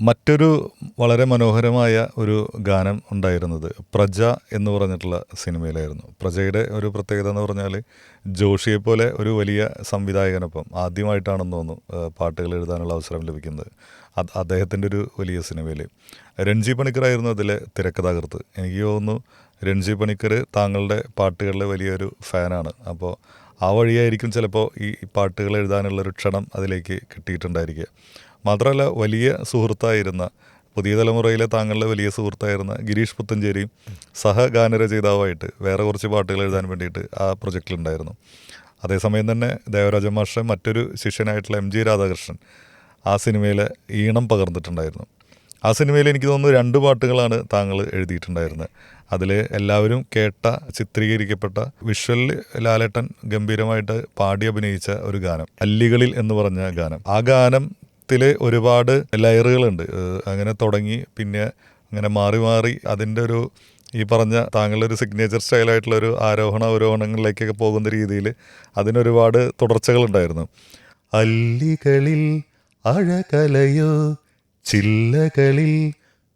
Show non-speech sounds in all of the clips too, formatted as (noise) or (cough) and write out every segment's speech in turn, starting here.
മറ്റൊരു വളരെ മനോഹരമായ ഒരു ഗാനം ഉണ്ടായിരുന്നത് പ്രജ എന്ന് പറഞ്ഞിട്ടുള്ള സിനിമയിലായിരുന്നു. പ്രജയുടെ ഒരു പ്രത്യേകത എന്ന് പറഞ്ഞാൽ ജോഷിയെ പോലെ ഒരു വലിയ സംവിധായകനൊപ്പം ആദ്യമായിട്ടാണെന്ന് തോന്നുന്നു പാട്ടുകൾ എഴുതാനുള്ള അവസരം ലഭിക്കുന്നത്. അത് അദ്ദേഹത്തിന്റെ ഒരു വലിയ സിനിമയിൽ. രൺജി പണിക്കറായിരുന്നു അതിലെ തിരക്കഥാകൃത്ത്. എനിക്ക് തോന്നുന്നു രൺജി പണിക്കർ താങ്കളുടെ പാട്ടുകളിലെ വലിയൊരു ഫാനാണ്. അപ്പോൾ ആ വഴിയായിരിക്കും ചിലപ്പോൾ ഈ പാട്ടുകൾ എഴുതാനുള്ളൊരു ക്ഷണം അതിലേക്ക് കിട്ടിയിട്ടുണ്ടായിരിക്കുക. മാത്രമല്ല വലിയ സുഹൃത്തായിരുന്ന പുതിയ തലമുറയിലെ താങ്കളുടെ വലിയ സുഹൃത്തായിരുന്ന ഗിരീഷ് പുത്തഞ്ചേരിയും സഹഗാനരചയിതാവായിട്ട് വേറെ കുറച്ച് പാട്ടുകൾ എഴുതാൻ വേണ്ടിയിട്ട് ആ പ്രൊജക്റ്റിലുണ്ടായിരുന്നു. അതേസമയം തന്നെ ദേവരാജ മാഷ മറ്റൊരു ശിഷ്യനായിട്ടുള്ള എം ജി രാധാകൃഷ്ണൻ ആ സിനിമയിലെ ഈണം പകർന്നിട്ടുണ്ടായിരുന്നു. ആ സിനിമയിൽ എനിക്ക് തോന്നുന്നു രണ്ട് പാട്ടുകളാണ് താങ്കൾ എഴുതിയിട്ടുണ്ടായിരുന്നത്. അതിൽ എല്ലാവരും കേട്ട ചിത്രീകരിക്കപ്പെട്ട വിഷ്വൽ ലാലേട്ടൻ ഗംഭീരമായിട്ട് പാടി അഭിനയിച്ച ഒരു ഗാനം അല്ലികളിൽ എന്ന് പറഞ്ഞ ഗാനം. ആ ഗാനത്തിൽ ഒരുപാട് ലയറുകളുണ്ട്. അങ്ങനെ തുടങ്ങി. പിന്നെ അങ്ങനെ മാറി മാറി അതിന്റെ ഒരു ഈ പറഞ്ഞ താങ്കളുടെ ഒരു സിഗ്നേച്ചർ സ്റ്റൈലായിട്ടുള്ള ഒരു ആരോഹണ അവരോഹണങ്ങളിലേക്കൊക്കെ പോകുന്ന രീതിയിൽ അതിനൊരുപാട് തുടർച്ചകളുണ്ടായിരുന്നു. അല്ലികളിൽ അഴകലയോ ചില്ലകളിൽ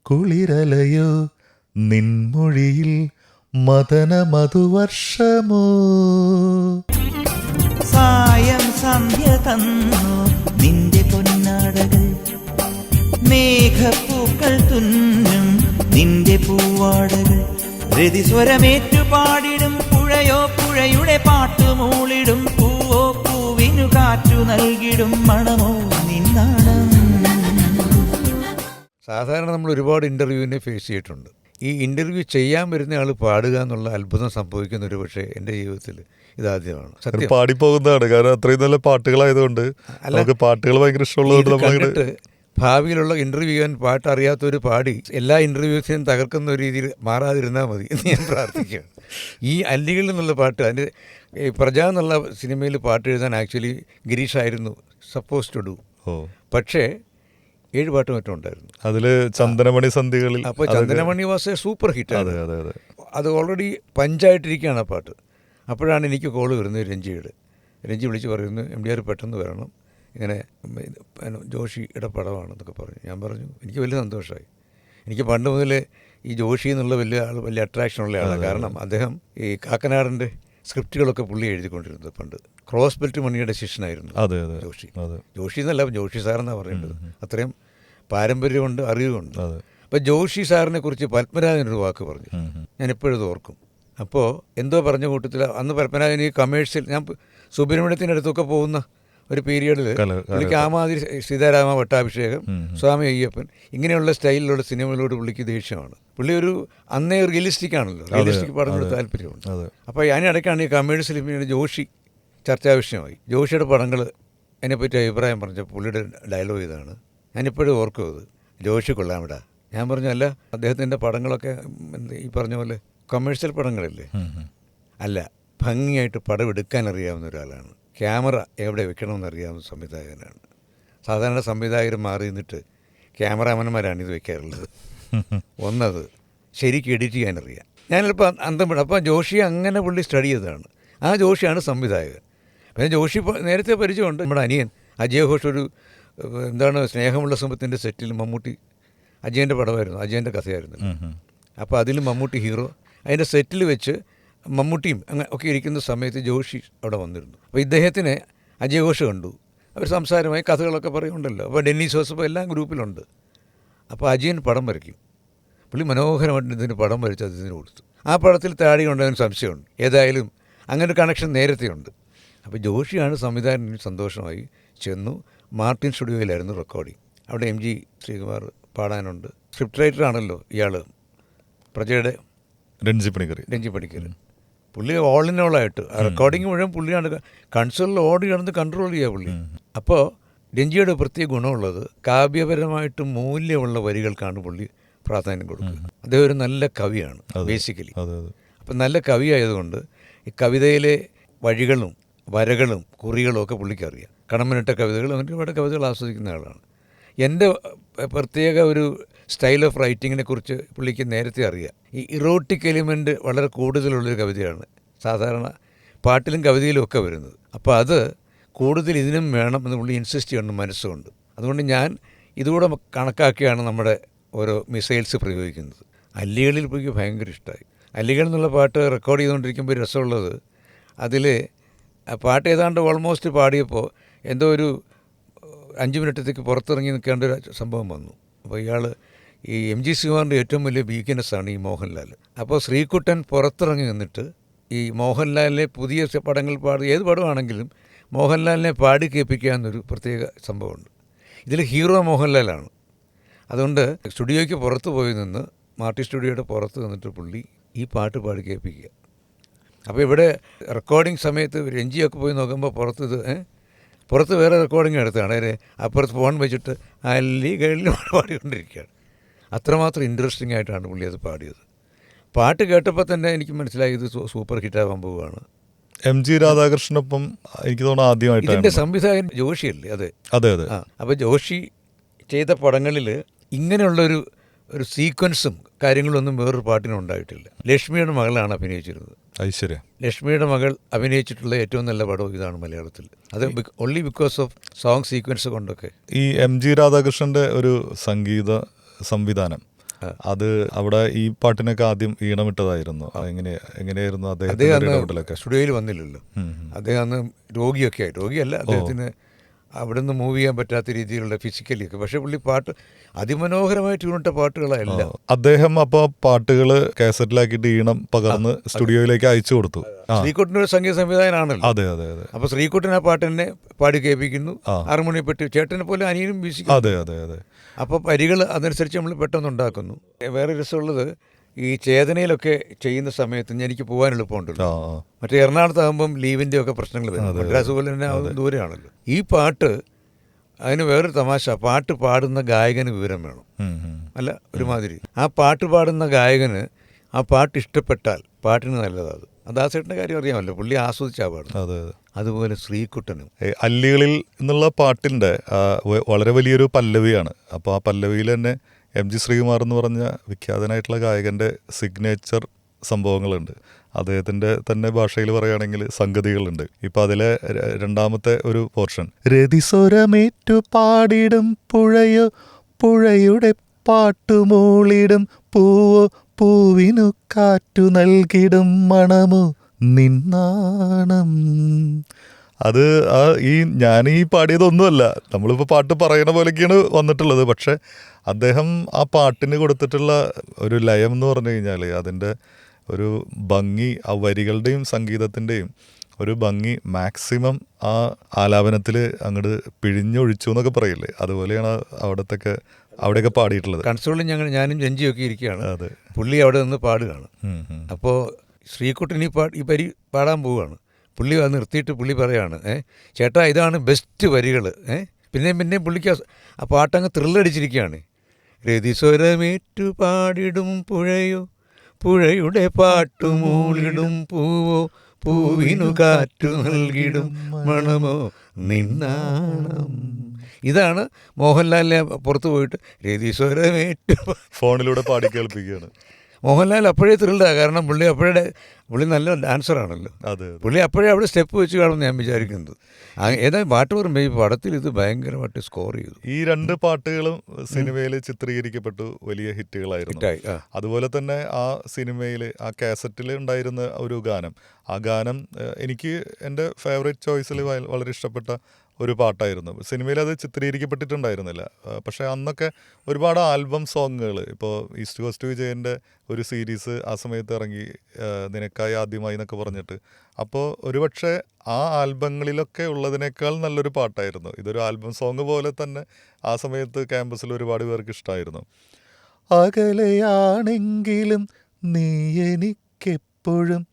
കുളിരലയോ നിൻമൊഴിയിൽ മദന മധുവർഷമോ സായം സന്ധ്യ തന്നു. മേഘപ്പൂക്കൾ തുന്നും നിന്റെ പൂവാടകൾ. രതിസ്വരമേറ്റു പാടിടും പുഴയോ പുഴയുടെ പാട്ടുമൂളിടും പൂവോ പൂവിനു കാറ്റു നൽകിടും മണമോ നിന്നാണ് സാധാരണ നമ്മൾ ഒരുപാട് ഇന്റർവ്യൂവിനെ ഫേസ് ചെയ്തിട്ടുണ്ട്. ഈ ഇന്റർവ്യൂ ചെയ്യാൻ വരുന്ന ആൾ പാടുക എന്നുള്ള അത്ഭുതം സംഭവിക്കുന്ന ഒരു പക്ഷേ എന്റെ ജീവിതത്തിൽ ഇതാദ്യമാണ്. സത്യം. പാടിപ്പോകുന്നതാണ്. കാരണം അത്രയും നല്ല പാട്ടുകളായതുകൊണ്ട് നമുക്ക് പാട്ടുകൾ ഭയങ്കര ഇഷ്ടമുള്ളതുകൊണ്ട് ഭാവിയിലുള്ള ഇന്റർവ്യൂ ചെയ്യാൻ പാട്ട് അറിയാത്തവർ പാടി എല്ലാ ഇന്റർവ്യൂസിനും തകർക്കുന്ന ഒരു രീതിയിൽ മാറാതിരുന്നാൽ മതി എന്ന് ഞാൻ പ്രാർത്ഥിക്കുകയാണ്. ഈ അല്ലികളിൽ നിന്നുള്ള പാട്ട് അതിന്റെ ഈ പ്രജ എന്നുള്ള സിനിമയിൽ പാട്ട് എഴുതാൻ ആക്ച്വലി ഗിരീഷ് ആയിരുന്നു സപ്പോസ് ടു ഡു ഓ. പക്ഷേ ഏഴ് പാട്ട് മറ്റും ഉണ്ടായിരുന്നു. അതിൽ ചന്ദനമണി സന്ധികളിൽ അപ്പോൾ Chandanamani was a super hit അതെ അതെ അതെ. അത് ഓൾറെഡി പഞ്ചായിട്ടിരിക്കുകയാണ് ആ പാട്ട്. അപ്പോഴാണ് എനിക്ക് കോൾ വരുന്നത് രഞ്ജിയുടെ. രഞ്ജി വിളിച്ച് പറയുന്നു എം ഡി ആർ പെട്ടെന്ന് വരണം. ഇങ്ങനെ ജോഷി ഇത് എന്നൊക്കെ പറഞ്ഞു. ഞാൻ പറഞ്ഞു എനിക്ക് വലിയ സന്തോഷമായി. എനിക്ക് പണ്ട് മുതലേ ഈ ജോഷി എന്നുള്ള വലിയ ആൾ വലിയ അട്രാക്ഷൻ ഉള്ള ആളാണ്. കാരണം അദ്ദേഹം ഈ കാക്കനാടിന്റെ സ്ക്രിപ്റ്റുകളൊക്കെ പുള്ളി എഴുതിക്കൊണ്ടിരുന്നത് പണ്ട്. ക്രോസ് ബെൽറ്റ് മണിയുടെ ശിഷ്യനായിരുന്നു അതെ അതെ ജോഷി. അതെ. ജോഷി എന്നല്ല ജോഷി സാറെന്നാണ് പറയേണ്ടത്. അത്രയും പാരമ്പര്യമുണ്ട് അറിവുമുണ്ട്. അപ്പോൾ ജോഷി സാറിനെ കുറിച്ച് പത്മരാജനൊരു വാക്ക് പറഞ്ഞു. ഇപ്പോഴും ഓർക്കും. അപ്പോൾ എന്തോ പറഞ്ഞ കൂട്ടത്തിൽ അന്ന് പത്മരാജൻ ഈ കമേഴ്ഷ്യൽ ഞാൻ സുബ്രഹ്മണ്യത്തിന്റെ അടുത്തൊക്കെ പോകുന്ന ഒരു പീരീഡിൽ പുള്ളിക്ക് പുള്ളിക്ക് മാതിരി സീതാരാമ പട്ടാഭിഷേകം. സ്വാമി അയ്യപ്പൻ ഇങ്ങനെയുള്ള സ്റ്റൈലിലുള്ള സിനിമകളോട് പുള്ളിക്ക് ദേഷ്യമാണ്. പുള്ളി ഒരു അന്നേ റിയലിസ്റ്റിക് ആണല്ലോ. റിയലിസ്റ്റിക് പടങ്ങളോട് താല്പര്യമുണ്ട്. അപ്പോൾ അതിനിടയ്ക്കാണ് ഈ കമേഴ്ഷ്യൽ ഫിലിമിന്റെ ജോഷി ചർച്ചാ വിഷയമായി. ജോഷിയുടെ പടങ്ങൾ അതിനെപ്പറ്റി അഭിപ്രായം പറഞ്ഞപ്പോൾ പുള്ളിയുടെ ഡയലോഗ് ഇതാണ്. ഞാനിപ്പോഴും ഓർക്കും അത്. ജോഷി കൊള്ളാമിടാ. ഞാൻ പറഞ്ഞല്ല അദ്ദേഹത്തിന്റെ പടങ്ങളൊക്കെ ഈ പറഞ്ഞ പോലെ കൊമേഴ്ഷ്യൽ പടങ്ങളല്ലേ. അല്ല ഭംഗിയായിട്ട് പടം എടുക്കാൻ അറിയാവുന്ന ഒരാളാണ്. ക്യാമറ എവിടെ വെക്കണമെന്ന് അറിയാവുന്ന സംവിധായകനാണ്. സാധാരണ സംവിധായകർ മാറി നിന്നിട്ട് ക്യാമറാമാൻമാരാണ് ഇത് വെക്കാറുള്ളത്. (laughs) ഒന്നത് ശരിക്കും എഡിറ്റ് ചെയ്യാനറിയാം. ഞാനിപ്പോൾ അന്തം വിടും. അപ്പോൾ ജോഷി അങ്ങനെ പുള്ളി സ്റ്റഡി ചെയ്തതാണ്. ആ ജോഷിയാണ് സംവിധായകൻ. പിന്നെ ജോഷി നേരത്തെ പരിചയമുണ്ട്. നമ്മുടെ അനിയൻ അജയ് ഘോഷ് ഒരു എന്താണ് സ്നേഹമുള്ള സമയത്തിന്റെ സെറ്റിൽ മമ്മൂട്ടി അജയന്റെ പടമായിരുന്നു. അജയന്റെ കഥയായിരുന്നു. അപ്പോൾ അതിൽ മമ്മൂട്ടി ഹീറോ അതിന്റെ സെറ്റിൽ വെച്ച് മമ്മൂട്ടിയും അങ്ങനെ ഒക്കെ ഇരിക്കുന്ന സമയത്ത് ജോഷി അവിടെ വന്നിരുന്നു. അപ്പോൾ ഇദ്ദേഹത്തിനെ അജയ് ഘോഷ് കണ്ടു. അവർ സംസാരമായി കഥകളൊക്കെ പറയുന്നുണ്ടല്ലോ. അപ്പോൾ ഡെന്നീസ് ജോസഫ് എല്ലാം ഗ്രൂപ്പിലുണ്ട്. അപ്പോൾ അജയൻ പടം വരയ്ക്കും. പുള്ളി മനോഹരമായിട്ട് ഇതിന് പടം വരച്ച് അദ്ദേഹത്തിന് കൊടുത്തു. ആ പടത്തിൽ താടി കൊണ്ടതിന് സംശയമുണ്ട്. ഏതായാലും അങ്ങനെ ഒരു കണക്ഷൻ നേരത്തെ ഉണ്ട്. അപ്പോൾ ജോഷിയാണ് സംവിധാനം സന്തോഷമായി ചെന്നു. മാർട്ടിൻ സ്റ്റുഡിയോയിലായിരുന്നു റെക്കോർഡിങ് അവിടെ എം ജി ശ്രീകുമാർ പാടാനുണ്ട്. സ്ക്രിപ്റ്റ് റൈറ്റർ ആണല്ലോ ഇയാൾ പ്രജയുടെ രഞ്ജി പണിക്കറി രഞ്ജി പണിക്കർ പുള്ളി ആയിട്ട്. റെക്കോർഡിങ് മുഴുവൻ പുള്ളിയാണ് കൺസോളിൽ ഓടി കിടന്ന് കൺട്രോൾ ചെയ്യുക പുള്ളി. അപ്പോൾ രഞ്ജിയുടെ പ്രത്യേക ഗുണമുള്ളത് കാവ്യപരമായിട്ട് മൂല്യമുള്ള വരികൾക്കാണ് പുള്ളി പ്രാധാന്യം കൊടുക്കുക. അദ്ദേഹം ഒരു നല്ല കവിയാണ് ബേസിക്കലി അപ്പം നല്ല കവി ആയതുകൊണ്ട് ഈ കവിതയിലെ വഴികളും വരകളും കുറികളും ഒക്കെ പുള്ളിക്കറിയാം കടമ്പനിട്ട കവിതകൾ അങ്ങനെ ഒരുപാട് കവിതകൾ ആസ്വദിക്കുന്ന ആളാണ്. എന്റെ പ്രത്യേക ഒരു സ്റ്റൈൽ ഓഫ് റൈറ്റിങ്ങിനെ കുറിച്ച് പുള്ളിക്ക് നേരത്തെ അറിയാം. ഈ ഇറോട്ടിക് എലിമെന്റ് വളരെ കൂടുതലുള്ളൊരു കവിതയാണ്. സാധാരണ പാട്ടിലും കവിതയിലും ഒക്കെ വരുന്നത്. അപ്പോൾ അത് കൂടുതൽ ഇതിനും വേണം എന്ന് പുള്ളി ഇൻസിസ്റ്റ് ചെയ്യണം മനസ്സുകൊണ്ട്. അതുകൊണ്ട് ഞാൻ ഇതുകൂടെ കണക്കാക്കിയാണ് നമ്മുടെ ഓരോ മിസൈൽസ് പ്രയോഗിക്കുന്നത്. അല്ലികളിൽ പോയി ഭയങ്കര ഇഷ്ടമായി. അല്ലികൾ എന്നുള്ള പാട്ട് റെക്കോർഡ് ചെയ്തുകൊണ്ടിരിക്കുമ്പോൾ രസമുള്ളത് അതിൽ പാട്ട് ഏതാണ്ട് ഓൾമോസ്റ്റ് പാടിയപ്പോൾ എന്തോ ഒരു അഞ്ച് മിനിറ്റത്തേക്ക് പുറത്തിറങ്ങി നിൽക്കേണ്ട ഒരു സംഭവം വന്നു. അപ്പോൾ ഇയാൾ ഈ എം ജി ശ്രീകുമാറിന്റെ ഏറ്റവും വലിയ വീക്ക്നെസ്സാണ് ഈ മോഹൻലാൽ. അപ്പോൾ ശ്രീകുട്ടൻ പുറത്തിറങ്ങി നിന്നിട്ട് ഈ മോഹൻലാലിനെ പുതിയ പടങ്ങൾ പാടി ഏത് പടമാണെങ്കിലും മോഹൻലാലിനെ പാടി കേൾപ്പിക്കുക എന്നൊരു പ്രത്യേക സംഭവമുണ്ട്. ഇതിൽ ഹീറോ മോഹൻലാലാണ്. അതുകൊണ്ട് സ്റ്റുഡിയോയ്ക്ക് പുറത്ത് പോയി നിന്ന് മാർട്ടി സ്റ്റുഡിയോയുടെ പുറത്ത് നിന്നിട്ട് പുള്ളി ഈ പാട്ട് പാടി കേൾപ്പിക്കുക. അപ്പോൾ ഇവിടെ റെക്കോർഡിംഗ് സമയത്ത് രഞ്ജിയൊക്കെ പോയി നോക്കുമ്പോൾ പുറത്ത് ഇത്? പുറത്ത് വേറെ റെക്കോർഡിങ് എടുത്താണ് അതിന് അപ്പുറത്ത് ഫോൺ വെച്ചിട്ട് അല്ലി കേളിൽ പാടിക്കൊണ്ടിരിക്കുകയാണ്. അത്രമാത്രം ഇൻട്രസ്റ്റിംഗ് ആയിട്ടാണ് പുള്ളി അത് പാടിയത്. പാട്ട് കേട്ടപ്പോൾ തന്നെ എനിക്ക് മനസ്സിലായി ഇത് സൂപ്പർ ഹിറ്റാകാൻ പോവുകയാണ്. എം ജി രാധാകൃഷ്ണനൊപ്പം എനിക്ക് തോന്നുന്നു ആദ്യമായിട്ട് ഇതിന്റെ സംവിധായകൻ ജോഷിയല്ലേ അതെ. അതെ അതെ. അപ്പോൾ ജോഷി ചെയ്ത പടങ്ങളിൽ ഇങ്ങനെയുള്ളൊരു ഒരു സീക്വൻസും കാര്യങ്ങളൊന്നും വേറൊരു പാട്ടിനും ഉണ്ടായിട്ടില്ല. ലക്ഷ്മിയുടെ മകളാണ് അഭിനയിച്ചിരുന്നത്. ഐശ്വര്യ. ലക്ഷ്മിയുടെ മകൾ അഭിനയിച്ചിട്ടുള്ള ഏറ്റവും നല്ല പടം ഇതാണ് മലയാളത്തിൽ. അത് only because of song sequence കൊണ്ടൊക്കെ. ഈ എം ജി രാധാകൃഷ്ണന്റെ ഒരു സംഗീത സംവിധാനം അത് അവിടെ ഈ പാട്ടിനൊക്കെ ആദ്യം ഈണമിട്ടതായിരുന്നു. എങ്ങനെ എങ്ങനെയായിരുന്നു അദ്ദേഹം സ്റ്റുഡിയോയിൽ വന്നില്ലല്ലോ. അദ്ദേഹം അന്ന് രോഗിയൊക്കെ ആയി രോഗിയല്ല അദ്ദേഹത്തിന് അവിടെ നിന്ന് മൂവ് ചെയ്യാൻ പറ്റാത്ത രീതിയിലുള്ള ഫിസിക്കലി ഒക്കെ പക്ഷേ പുള്ളി പാട്ട് അതിമനോഹരമായി ട്യൂണിട്ട പാട്ടുകളല്ല. അദ്ദേഹം അപ്പോൾ പാട്ടുകൾ കാസറ്റിലാക്കിയിട്ട് ഈണം പകർന്ന് സ്റ്റുഡിയോയിലേക്ക് അയച്ചു കൊടുത്തു. ആ. ഒരു സംഗീത സംവിധായകനാണല്ലോ. അതെ അതെ അതെ. അപ്പൊ ശ്രീകുട്ടൻ ആ പാട്ട് തന്നെ പാടി കേൾപ്പിക്കുന്നു. ഹാർമോണിയപ്പെട്ട് ചേട്ടനെ പോലെ അനിയനും മ്യൂസിക് അതെ അതെ അതെ. അപ്പോൾ വരികൾ അതനുസരിച്ച് നമ്മൾ പെട്ടെന്ന് ഉണ്ടാക്കുന്നു. വേറെ രസമുള്ളത് ഈ ചേതനയിലൊക്കെ ചെയ്യുന്ന സമയത്ത് എനിക്ക് പോകാൻ എളുപ്പമുണ്ടല്ലോ. മറ്റേ എറണാകുളത്താകുമ്പം ലീവിന്റെ ഒക്കെ പ്രശ്നങ്ങൾ വരും മദ്രാസ് പോലെ തന്നെ ദൂരെയാണല്ലോ. ഈ പാട്ട് അതിന് വേറൊരു തമാശ. പാട്ട് പാടുന്ന ഗായകന് വിവരം വേണം. അല്ല ഒരുമാതിരി. ആ പാട്ട് പാടുന്ന ഗായകന് ആ പാട്ട് ഇഷ്ടപ്പെട്ടാൽ പാട്ടിന് നല്ലതാണ്. അത് അദാസേട്ടന്റെ കാര്യം അറിയാമല്ലോ. പുള്ളി ആസ്വദിച്ചാ പാടുന്നത്. അതെ അതെ. അതുപോലെ ശ്രീകുട്ടനും. അല്ലികളിൽ എന്നുള്ള പാട്ടിന്റെ വളരെ വലിയൊരു പല്ലവിയാണ്. അപ്പോൾ ആ പല്ലവിയിൽ തന്നെ എം ജി ശ്രീകുമാർ എന്ന് പറഞ്ഞ വിഖ്യാതനായിട്ടുള്ള ഗായകന്റെ സിഗ്നേച്ചർ സംഭവങ്ങളുണ്ട്. അദ്ദേഹത്തിന്റെ തന്നെ ഭാഷയിൽ പറയുകയാണെങ്കിൽ സംഗതികളുണ്ട്. ഇപ്പം അതിലെ രണ്ടാമത്തെ ഒരു പോർഷൻ രതിസ്വരമേറ്റു പാടിടും പുഴയോ പുഴയുടെ പാട്ടുമൂളിടും പൂവോ പൂവിനു കാറ്റു നൽകിടും മണമോ നിന്നാണം. അത് ആ ഈ ഞാൻ ഈ പാടിയതൊന്നുമല്ല. നമ്മളിപ്പോൾ പാട്ട് പറയണ പോലെയൊക്കെയാണ് വന്നിട്ടുള്ളത്. പക്ഷേ അദ്ദേഹം ആ പാട്ടിന് കൊടുത്തിട്ടുള്ള ഒരു ലയം എന്ന് പറഞ്ഞു കഴിഞ്ഞാൽ അതിന്റെ ഒരു ഭംഗി ആ വരികളുടെയും സംഗീതത്തിന്റെയും ഒരു ഭംഗി മാക്സിമം ആ ആലാപനത്തിൽ അങ്ങോട്ട് പിഴിഞ്ഞൊഴിച്ചു എന്നൊക്കെ പറയില്ലേ? അതുപോലെയാണ് അവിടത്തൊക്കെ അവിടെയൊക്കെ പാടിയിട്ടുള്ളത്. കൺസോളിൽ ഞങ്ങൾ ഞാനും ജഞ്ചിയൊക്കെ ഇരിക്കുകയാണ്. അതെ. പുള്ളി അവിടെ നിന്ന് പാടുകയാണ്. അപ്പോൾ ശ്രീകുട്ടൻ ഈ പാ ഈ പരി പാടാൻ പോവുകയാണ്. പുള്ളി അത് നിർത്തിയിട്ട് പുള്ളി പറയാണ് ചേട്ടാ ഇതാണ് ബെസ്റ്റ് വരികൾ പിന്നെയും പിന്നെയും പുള്ളിക്ക് ആ പാട്ടങ്ങ് ത്രില്ലടിച്ചിരിക്കുകയാണ് രതിസ്വരമേറ്റു പാടിടും പുഴയോ പുഴയുടെ പാട്ടുമൂളിടും പൂവോ പൂവിനു കാറ്റു നൽകിടും മണമോ നിന്നാണം. ഇതാണ് മോഹൻലാലിനെ പുറത്തു പോയിട്ട് രതിസ്വരമേറ്റു ഫോണിലൂടെ പാടി കേൾപ്പിക്കുകയാണ്. മോഹൻലാൽ അപ്പോഴേ ത്രില്ഡാണ് കാരണം പുള്ളി അപ്പോഴേ പുള്ളി നല്ല ഡാൻസറാണല്ലോ ആണല്ലോ. അതെ പുള്ളി അപ്പോഴേ അവിടെ സ്റ്റെപ്പ് വെച്ച് കാണുമെന്ന് ഞാൻ വിചാരിക്കുന്നത്. ഏതായാലും പാട്ട് പറയുമ്പോൾ ഈ പടത്തിൽ ഇത് ഭയങ്കരമായിട്ട് സ്കോർ ചെയ്തു. ഈ രണ്ട് പാട്ടുകളും സിനിമയിൽ ചിത്രീകരിക്കപ്പെട്ടു വലിയ ഹിറ്റുകളായിരുന്നു. അതുപോലെ തന്നെ ആ സിനിമയിൽ ആ കാസറ്റിൽ ഉണ്ടായിരുന്ന ഒരു ഗാനം. ആ ഗാനം എനിക്ക് എന്റെ ഫേവറേറ്റ് ചോയ്സിൽ വളരെ ഇഷ്ടപ്പെട്ട ഒരു പാട്ടായിരുന്നു. സിനിമയിൽ അത് ചിത്രീകരിക്കപ്പെട്ടിട്ടുണ്ടായിരുന്നില്ല പക്ഷേ അന്നൊക്കെ ഒരുപാട് ആൽബം സോങ്ങുകൾ ഇപ്പോൾ ഈസ്റ്റ് കോസ്റ്റ് വിജയന്റെ ഒരു സീരീസ് ആ സമയത്ത് ഇറങ്ങി നിനക്കായി ആദ്യമായി എന്നൊക്കെ പറഞ്ഞിട്ട്. അപ്പോൾ ഒരുപക്ഷെ ആ ആൽബങ്ങളിലൊക്കെ ഉള്ളതിനേക്കാൾ നല്ലൊരു പാട്ടായിരുന്നു. ഇതൊരു ആൽബം സോങ് പോലെ തന്നെ ആ സമയത്ത് ക്യാമ്പസിൽ ഒരുപാട് പേർക്ക് ഇഷ്ടമായിരുന്നു അകലെയാണെങ്കിലും നീ എനിക്കെപ്പോഴും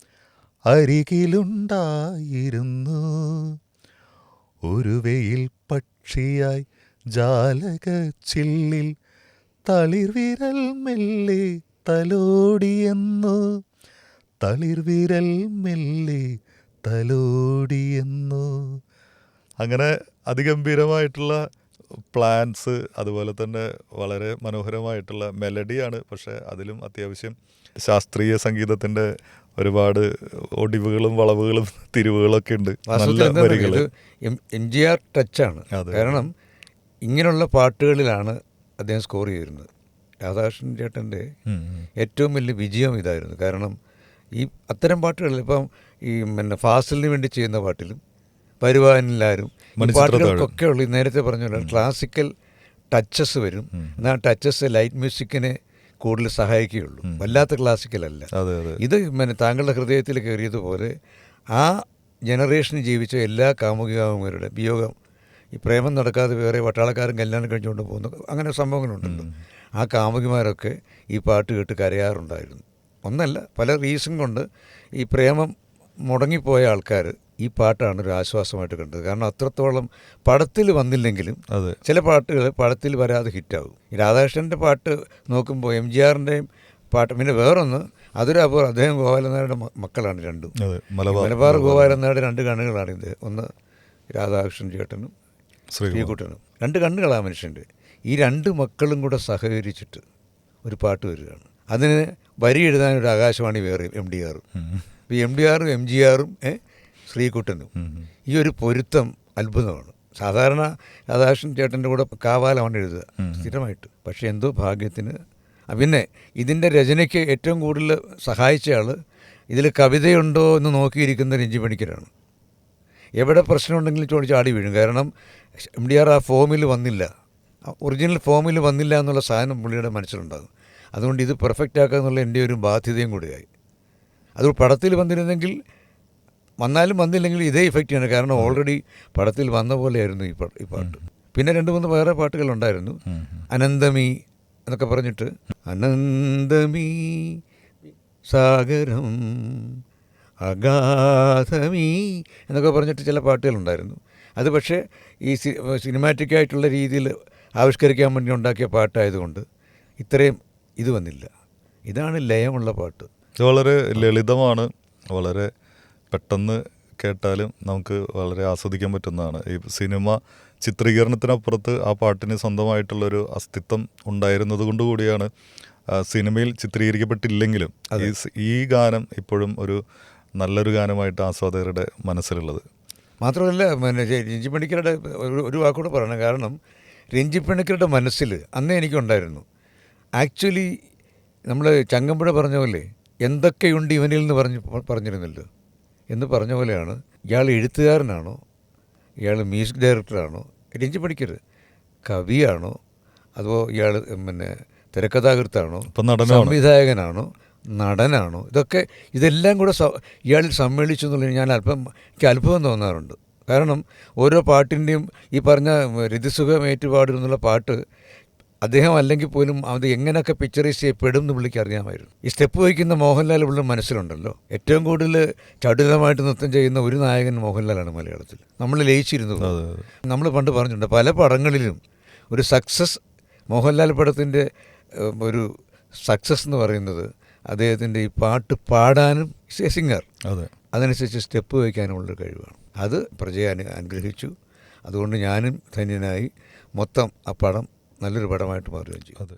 അരികിലുണ്ടായിരുന്നു. ഒരു വെയിൽ പക്ഷിയായി ജാലക ചില്ലിൽ തളിർവിരൽ മെല്ലെ തലോടിയെന്നു. തളിർവിരൽ മെല്ലെ തലോടിയെന്നു. അങ്ങനെ അതിഗംഭീരമായിട്ടുള്ള പ്ലാൻസ് അതുപോലെ തന്നെ വളരെ മനോഹരമായിട്ടുള്ള മെലഡിയാണ് പക്ഷേ അതിലും അത്യാവശ്യം ശാസ്ത്രീയ സംഗീതത്തിന്റെ ഒരുപാട് ഒടിവുകളും വളവുകളും (laughs) തിരിവുകളൊക്കെ ഉണ്ട്. നല്ല വരികൾ എം ജി ആർ ടച്ചാണ് അതെ. കാരണം ഇങ്ങനെയുള്ള പാട്ടുകളിലാണ് അദ്ദേഹം സ്കോർ ചെയ്തിരുന്നത്. രാധാകൃഷ്ണൻ ചേട്ടന്റെ. ഏറ്റവും വലിയ വിജയം ഇതായിരുന്നു. കാരണം ഈ അത്തരം പാട്ടുകളിൽ ഇപ്പം ഈ പിന്നെ ഫാസിലിന് വേണ്ടി ചെയ്യുന്ന പാട്ടിലും വരുവാനില്ലാരും. പാട്ടുകൾക്കൊക്കെ ഉള്ളു. നേരത്തെ പറഞ്ഞ ക്ലാസിക്കൽ ടച്ചസ് വരും. എന്നാൽ ടച്ചസ് ലൈറ്റ് മ്യൂസിക്കിനെ കൂടുതൽ സഹായിക്കുകയുള്ളൂ. വല്ലാത്ത അതെ ഇത് പിന്നെ താങ്കളുടെ ഹൃദയത്തിൽ കയറിയതുപോലെ ആ ജനറേഷനിൽ ജീവിച്ച എല്ലാ കാമുകികാമുകരുടെ വിയോഗം ഈ പ്രേമം നടക്കാതെ വേറെ വട്ടാളക്കാരൻ കല്യാണം കഴിച്ചുകൊണ്ട് പോകുന്നു അങ്ങനെ സംഭവങ്ങളുണ്ടല്ലോ. ആ കാമുകിമാരൊക്കെ ഈ പാട്ട് കേട്ട് കരയാറുണ്ടായിരുന്നു. ഒന്നല്ല പല റീസൺ കൊണ്ട് ഈ പ്രേമം മുടങ്ങിപ്പോയ ആൾക്കാർ ഈ പാട്ടാണ് ഒരു ആശ്വാസമായിട്ട് കണ്ടത് കാരണം അത്രത്തോളം പടത്തിൽ വന്നില്ലെങ്കിലും അത്. ചില പാട്ടുകൾ പടത്തിൽ വരാതെ ഹിറ്റാകും. രാധാകൃഷ്ണന്റെ പാട്ട് നോക്കുമ്പോൾ എം ജി ആറിന്റെയും പാട്ട് പിന്നെ വേറൊന്ന് അതൊരു അപൂർവം അദ്ദേഹം ഗോപാലനാരുടെ മ- മക്കളാണ് രണ്ടും. മലബാർ മലബാർ ഗോപാലനാരുടെ രണ്ട് കണ്ണുകളാണ് ഇത്. ഒന്ന് രാധാകൃഷ്ണൻ ചേട്ടനും ശ്രീകുട്ടനും. രണ്ട് കണ്ണുകളാണ് മനുഷ്യന്റെ. ഈ രണ്ട് മക്കളും കൂടെ സഹകരിച്ചിട്ട് ഒരു പാട്ട് വരികയാണ്. അതിന് വരി എഴുതാനൊരു ആകാശവാണി വേറെ എം ഡി ആറും. എം ഡി ആറും എം ജി ആറും ശ്രീകുട്ടനും. ഈ ഒരു പൊരുത്തം അത്ഭുതമാണ്. സാധാരണ രാധാകൃഷ്ണൻ ചേട്ടന്റെ കൂടെ കാവാലമാണ് എഴുതുക. സ്ഥിരമായിട്ട്. പക്ഷേ എന്തോ ഭാഗ്യത്തിന് പിന്നെ ഇതിന്റെ രചനയ്ക്ക് ഏറ്റവും കൂടുതൽ സഹായിച്ച ആൾ ഇതിൽ കവിതയുണ്ടോ എന്ന് നോക്കിയിരിക്കുന്ന രഞ്ജി പണിക്കരാണ്. എവിടെ പ്രശ്നമുണ്ടെങ്കിലും ചോദിച്ച് ആടി വീഴും. കാരണം എം ഡി ആർ ആ ഫോമിൽ വന്നില്ല. ഒറിജിനൽ ഫോമിൽ വന്നില്ല എന്നുള്ള സാധനം പുള്ളിയുടെ മനസ്സിലുണ്ടാകും. അതുകൊണ്ട് ഇത് പെർഫെക്റ്റ് ആക്കുക എന്നുള്ള എന്റെ ഒരു ബാധ്യതയും കൂടിയായി. അത് പടത്തിൽ വന്നിരുന്നെങ്കിൽ വന്നാലും വന്നില്ലെങ്കിൽ ഇതേ ഇഫക്റ്റാണ് കാരണം ഓൾറെഡി പടത്തിൽ വന്ന പോലെയായിരുന്നു ഈ പാട്ട് ഈ പാട്ട്. പിന്നെ രണ്ട് മൂന്ന് വേറെ പാട്ടുകളുണ്ടായിരുന്നു. അനന്തമി എന്നൊക്കെ പറഞ്ഞിട്ട്. അനന്തമി സാഗരം അഗാധമീ എന്നൊക്കെ പറഞ്ഞിട്ട് ചില പാട്ടുകളുണ്ടായിരുന്നു. അത് പക്ഷേ ഈ സിനിമാറ്റിക് ആയിട്ടുള്ള രീതിയിൽ ആവിഷ്കരിക്കാൻ വേണ്ടി ഉണ്ടാക്കിയ പാട്ടായതുകൊണ്ട് ഇത്രയും ഇത് വന്നില്ല. ഇതാണ് ലയമുള്ള പാട്ട്. വളരെ ലളിതമാണ്. വളരെ പെട്ടെന്ന് കേട്ടാലും നമുക്ക് വളരെ ആസ്വദിക്കാൻ പറ്റുന്നതാണ്. ഈ സിനിമ ചിത്രീകരണത്തിനപ്പുറത്ത് ആ പാട്ടിന് സ്വന്തമായിട്ടുള്ളൊരു അസ്തിത്വം ഉണ്ടായിരുന്നത് കൊണ്ട് കൂടിയാണ് സിനിമയിൽ ചിത്രീകരിക്കപ്പെട്ടില്ലെങ്കിലും ഈ ഈ ഗാനം ഇപ്പോഴും ഒരു നല്ലൊരു ഗാനമായിട്ട് ആസ്വാദകരുടെ മനസ്സിലുള്ളത്. മാത്രമല്ല പിന്നെ രഞ്ജി- പണിക്കരുടെ ഒരു ഒരു വാക്കൂടെ പറയണം. കാരണം രഞ്ജി പണിക്കരുടെ മനസ്സിൽ അന്നേ എനിക്കുണ്ടായിരുന്നു. ആക്ച്വലി നമ്മൾ ചങ്ങമ്പുഴ പറഞ്ഞ പോലെ എന്തൊക്കെയുണ്ട് ഇവനിൽ എന്ന് പറഞ്ഞു പറഞ്ഞിരുന്നല്ലോ. എന്ന് പറഞ്ഞ പോലെയാണ്. ഇയാൾ എഴുത്തുകാരനാണോ? ഇയാൾ മ്യൂസിക് ഡയറക്ടറാണോ? രഞ്ജി പഠിക്കരുത് കവിയാണോ? അതോ ഇയാൾ പിന്നെ തിരക്കഥാകൃത്താണോ? സംവിധായകനാണോ? നടനാണോ? ഇതൊക്കെ ഇതെല്ലാം കൂടെ ഇയാളിൽ സമ്മേളിച്ചു എന്നുള്ളത് ഞാൻ അല്പം എനിക്ക് അത്ഭുതം തോന്നാറുണ്ട്. കാരണം ഓരോ പാട്ടിന്റെയും ഈ പറഞ്ഞ രതിസുഖം ഏറ്റുപാടും എന്നുള്ള പാട്ട് അദ്ദേഹം അല്ലെങ്കിൽ പോലും അത് എങ്ങനെയൊക്കെ പിക്ചറൈസ് ചെയ്യപ്പെടും എന്ന് പുള്ളിക്ക് അറിയാമായിരുന്നു. ഈ സ്റ്റെപ്പ് വയ്ക്കുന്ന മോഹൻലാൽ ഉള്ള മനസ്സിലുണ്ടല്ലോ. ഏറ്റവും കൂടുതൽ ചടുലമായിട്ട് നൃത്തം ചെയ്യുന്ന ഒരു നായകൻ മോഹൻലാലാണ് മലയാളത്തിൽ. നമ്മൾ ലയിച്ചിരുന്നു. നമ്മൾ പണ്ട് പറഞ്ഞിട്ടുണ്ട് പല പടങ്ങളിലും ഒരു സക്സസ് മോഹൻലാൽ പടത്തിന്റെ ഒരു സക്സസ് എന്ന് പറയുന്നത് അദ്ദേഹത്തിന്റെ ഈ പാട്ട് പാടാനും സിംഗർ അതെ. അതനുസരിച്ച് സ്റ്റെപ്പ് വയ്ക്കാനുമുള്ള കഴിവാണ്. അത് പ്രജയെ അനു അനുഗ്രഹിച്ചു. അതുകൊണ്ട് ഞാനും ധന്യനായി മൊത്തം ആ പടം നല്ലൊരു പടമായിട്ട് മാറുകയും ചെയ്യും. അതെ.